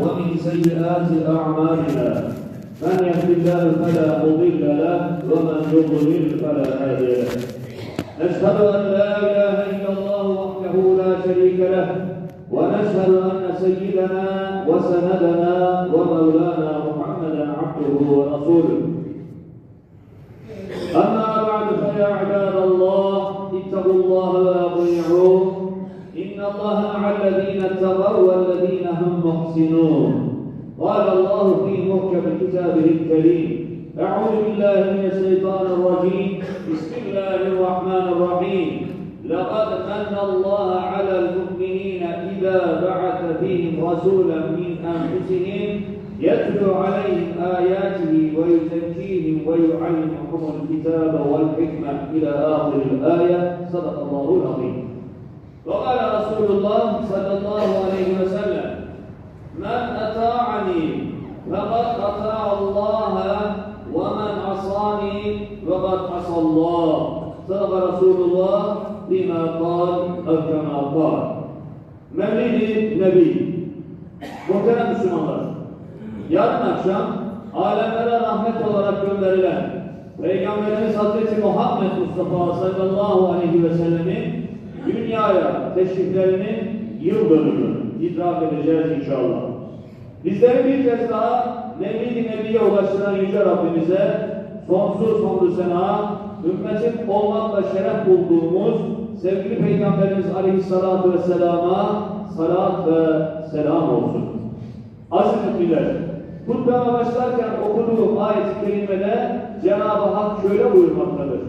ومن سيئات أعمالنا من يهد الله فلا مضل له ومن يضلل فلا هادي له. نشهد أن لا إله إلا الله وحده لا شريك له ونشهد أن سيدنا وسندنا ومولانا محمدا عبده ورسوله. أما بعد فيا عباد الله اتقوا الله وأطيعوه. إن الله مع الذين اتقوا والذين هم محسنون قال الله في محكم كتابه الكريم أعوذ بالله من الشيطان الرجيم. بسم الله الرحمن الرحيم. لقد من الله على المؤمنين إذا بعث فيهم رسولا من أنفسهم يتلو عليهم آياته ويزكيهم ويعلمهم الكتاب والحكمة إلى آخر الآية. صدق الله العظيم. وقال رسول الله صلى الله عليه وسلم من أطاعني فقد أطاع الله ومن عصاني فقد عصى الله صدق رسول الله بما قال أو كما قال Mevlid Nebi Muhterem Müslümanlar Yarın akşam alemlere rahmet olarak gönderilen Peygamberimiz Hazreti Muhammed Mustafa sallallahu aleyhi ve sellemin dünyaya teşriflerinin yıl dönümü idrak edeceğiz inşallah. Bizleri bir kez daha Mevlid-i Nebi'ye ulaştıran Yüce Rabbimize sonsuz hamdü sena, ümmetin olmakla şeref bulduğumuz sevgili Peygamberimiz Aleyhisselatü Vesselam'a salat ve selam olsun. Aziz müminler, hutbeme başlarken okuduğum ayet-i kerimede Cenab-ı Hak şöyle buyurmaktadır.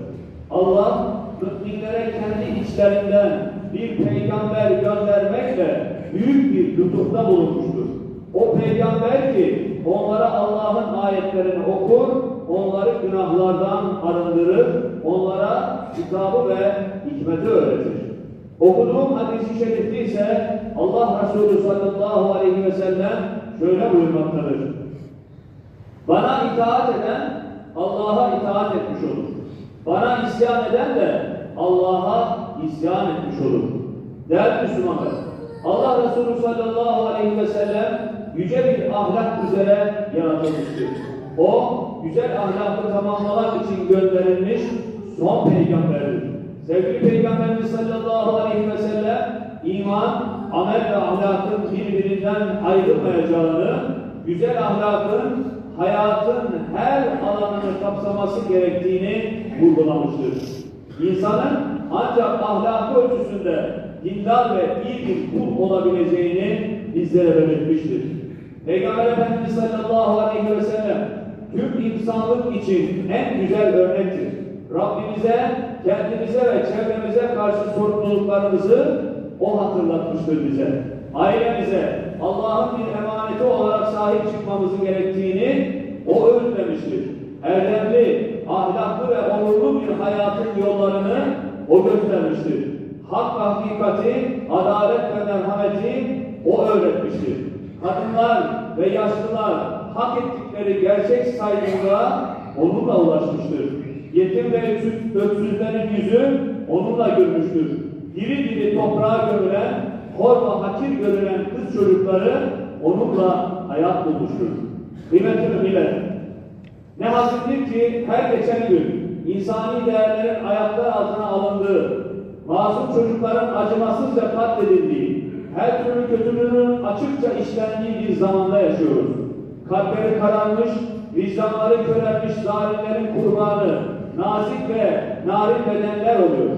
Allah müminlere kendi içlerinden bir peygamber göndermekle büyük bir lütufta bulunmuştur. O peygamber ki onlara Allah'ın ayetlerini okur, onları günahlardan arındırır, onlara kitabı ve hikmeti öğretir. Okuduğum hadisi şerifte ise Allah Resulü sallallahu aleyhi ve sellem şöyle buyurmaktadır. Bana itaat eden Allah'a itaat etmiş olur. Bana isyan eden de Allah'a isyan etmiş olur. Değerli Müslümanlar, Allah Resulü sallallahu aleyhi ve sellem yüce bir ahlak üzere yaratılmıştır. O, güzel ahlakı tamamlamak için gönderilmiş son peygamberdir. Sevgili Peygamberimiz sallallahu aleyhi ve sellem iman, amel ve ahlakın birbirinden ayrılmayacağını, güzel ahlakın hayatın her alanını kapsaması gerektiğini vurgulamıştır. İnsanın ancak ahlakı ölçüsünde dindar ve iyi bir kul olabileceğini bizlere belirtmiştir. Peygamber Efendimiz sallallahu aleyhi ve sellem tüm insanlık için en güzel örnektir. Rabbimize, kendimize ve çevremize karşı sorumluluklarımızı o hatırlatmıştır bize. Ailemize Allah'ın bir emaneti olarak sahip çıkmamızı gerektiğini o öğütlemiştir. Erdemli, ahlaklı ve onurlu hayatın yollarını o göstermiştir. Hak hakikati, adalet ve merhameti o öğretmiştir. Kadınlar ve yaşlılar hak ettikleri gerçek saygınlığa onunla ulaşmıştır. Yetim ve öksüz, öksüzlerin yüzü onunla gülmüştür. Diri diri toprağa gömülen, hor ve hakir görülen kız çocukları onunla hayat bulmuştur. Kıymetli müminler, ne hazindir ki her geçen gün insani değerlerin ayaklar altına alındığı, masum çocukların acımasızca katledildiği, her türlü kötülüğün açıkça işlendiği bir zamanda yaşıyoruz. Kalpleri kararmış, vicdanları körelmiş zalimlerin kurbanı, nazik ve narin bedenler oluyor.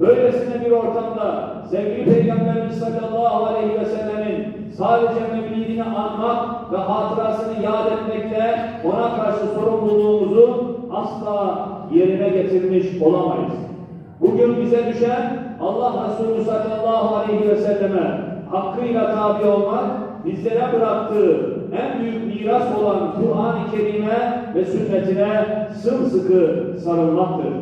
Böylesine bir ortamda sevgili Peygamberimiz sallallahu aleyhi ve sellemin sadece mevlidini anmak ve hatırasını yad etmekle ona karşı sorumluluğumuzu asla yerine getirmiş olamayız. Bugün bize düşen Allah Resulü sallallahu aleyhi ve selleme hakkıyla tabi olmak, bizlere bıraktığı en büyük miras olan Kur'an-ı Kerim'e ve sünnetine sımsıkı sarılmaktır.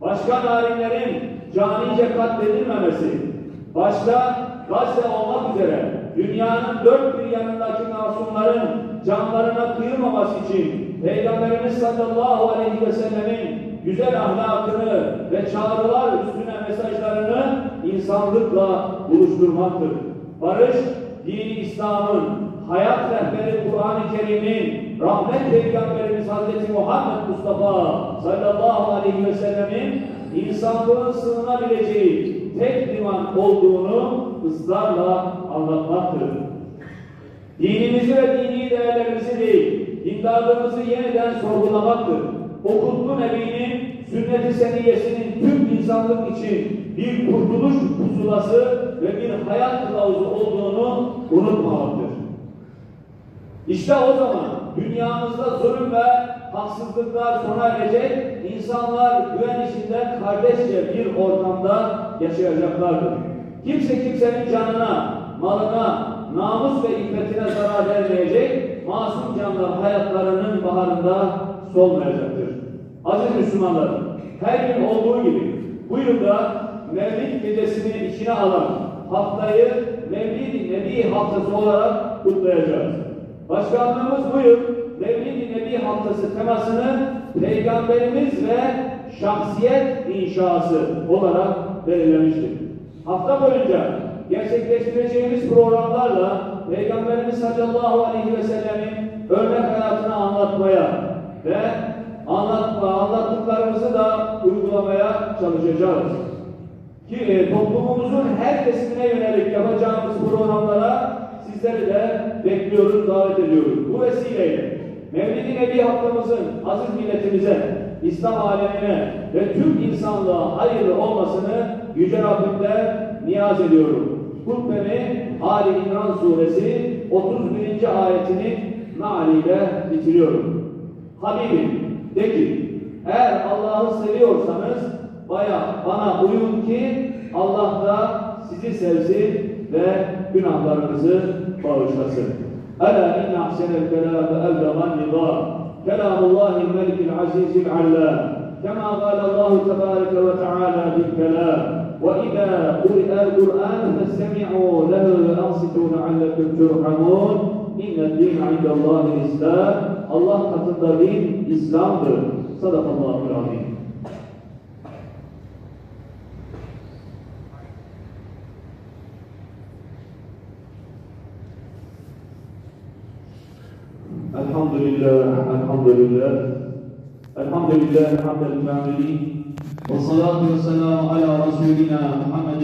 Başka narinlerin canice katledilmemesi, başta Gazze olmak üzere dünyanın dört bir yanındaki masumların canlarına kıyılmaması için Peygamberimiz sallallahu aleyhi ve sellemin güzel ahlakını ve çağrılar üstüne mesajlarını insanlıkla buluşturmaktır. Barış, dini İslam'ın, hayat rehberi Kur'an-ı Kerim'in, rahmet Peygamberimiz Hazreti Muhammed Mustafa sallallahu aleyhi ve sellemin insanlığın sığınabileceği tek liman olduğunu ısrarla anlatmaktır. Dinimizi ve dini değerlerimizi değil, dindarlığımızı yeniden sorgulamaktır. O kutlu Nebi'nin sünnet-i seniyesinin tüm insanlık için bir kurtuluş pusulası ve bir hayat kılavuzu olduğunu unutmamaktır. İşte o zaman dünyamızda zulüm ve haksızlıklar sona erecek, insanlar güven içinde kardeşçe bir ortamda yaşayacaklardır. Kimse kimsenin canına, malına, namus ve iffetine zarar vermeyecek, masum canlar hayatlarının baharında solmayacaktır. Aziz Müslümanlar, her yıl olduğu gibi bu yılda Mevlid gecesini içine alan haftayı Mevlid-i Nebi haftası olarak kutlayacağız. Başkanlığımız bu yıl Mevlid-i Nebi haftası temasını Peygamberimiz ve şahsiyet inşası olarak belirlemiştir. Hafta boyunca gerçekleştireceğimiz programlarla Peygamberimiz sallallahu aleyhi ve sellemin örnek hayatını anlatmaya ve anlatma, anlattıklarımızı da uygulamaya çalışacağız. Ki e, toplumumuzun her kesimine yönelik yapacağımız programlara sizleri de bekliyoruz, davet ediyoruz. Bu vesileyle Mevlid-i Nebi haftamızın aziz milletimize, İslam alemine ve tüm insanlığa hayırlı olmasını Yüce Rabbim'den niyaz ediyorum. Hutbemi Ali İmran Suresi 31. ayetinin mealiyle bitiriyorum. Habibim de ki eğer Allah'ı seviyorsanız baya bana uyun ki Allah da sizi sevsin ve günahlarınızı bağışlasın. Ela inne ahsenel kelâme evlegan nidâ. Kelamullahil melikil azizil allâ. كما قال الله تبارك وتعالى في الكلام وإذا قرئ القرآن فاستمعوا له وأنصتوا لعلكم ترحمون إن الدين عند الله الإسلام الله katında din İslam'dır. Sadakallahu azim. الحمد لله الحمد لله. الحمد لله حمد الكاملين والصلاة والسلام على رسولنا محمد